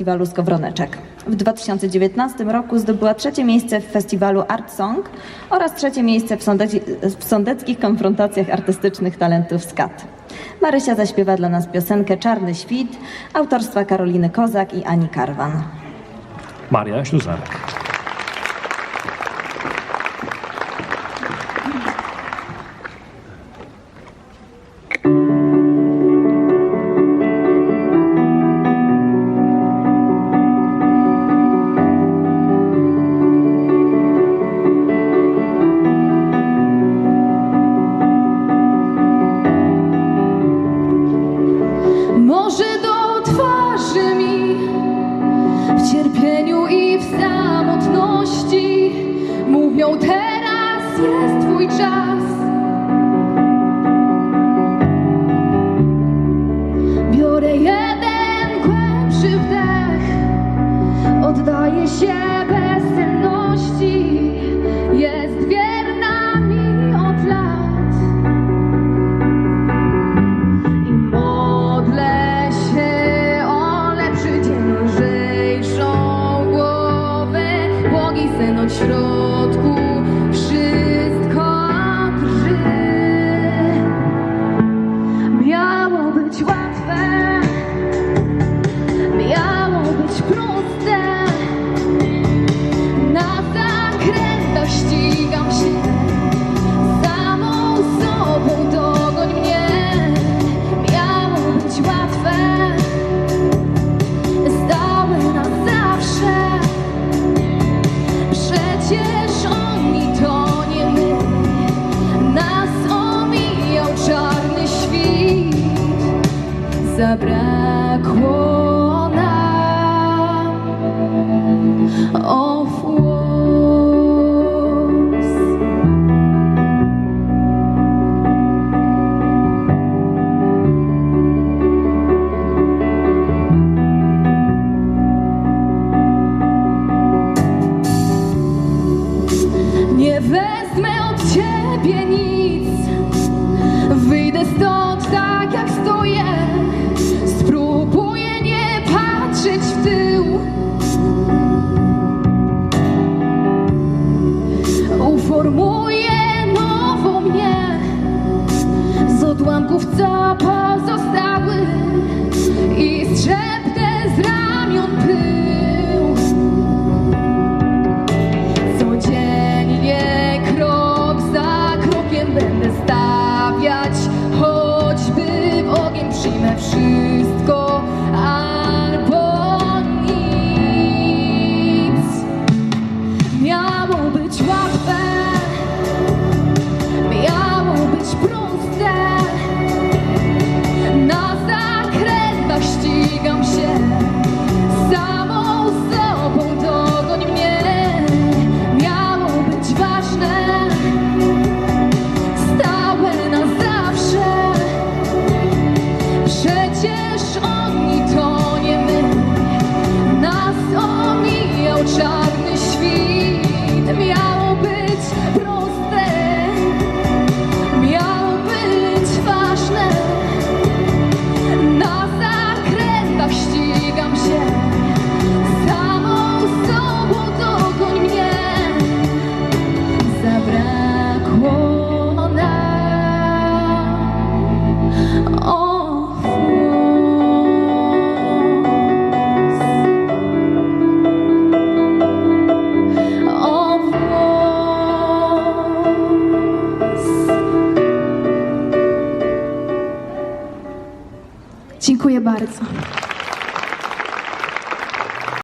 Festiwalu Skowroneczek. W 2019 roku zdobyła trzecie miejsce w festiwalu Art Song oraz trzecie miejsce w, sądeci, w sądeckich konfrontacjach artystycznych talentów SKAT. Marysia zaśpiewa dla nas piosenkę Czarny Świt autorstwa Karoliny Kozak i Ani Karwan. Maria Śluzarek. Teraz jest twój czas. Biorę jeden głębszy wdech, oddaję się bezsenności, Zabrakło nam o włos. Nie wezmę od ciebie nic. apart. Zabrakło. Dziękuję bardzo.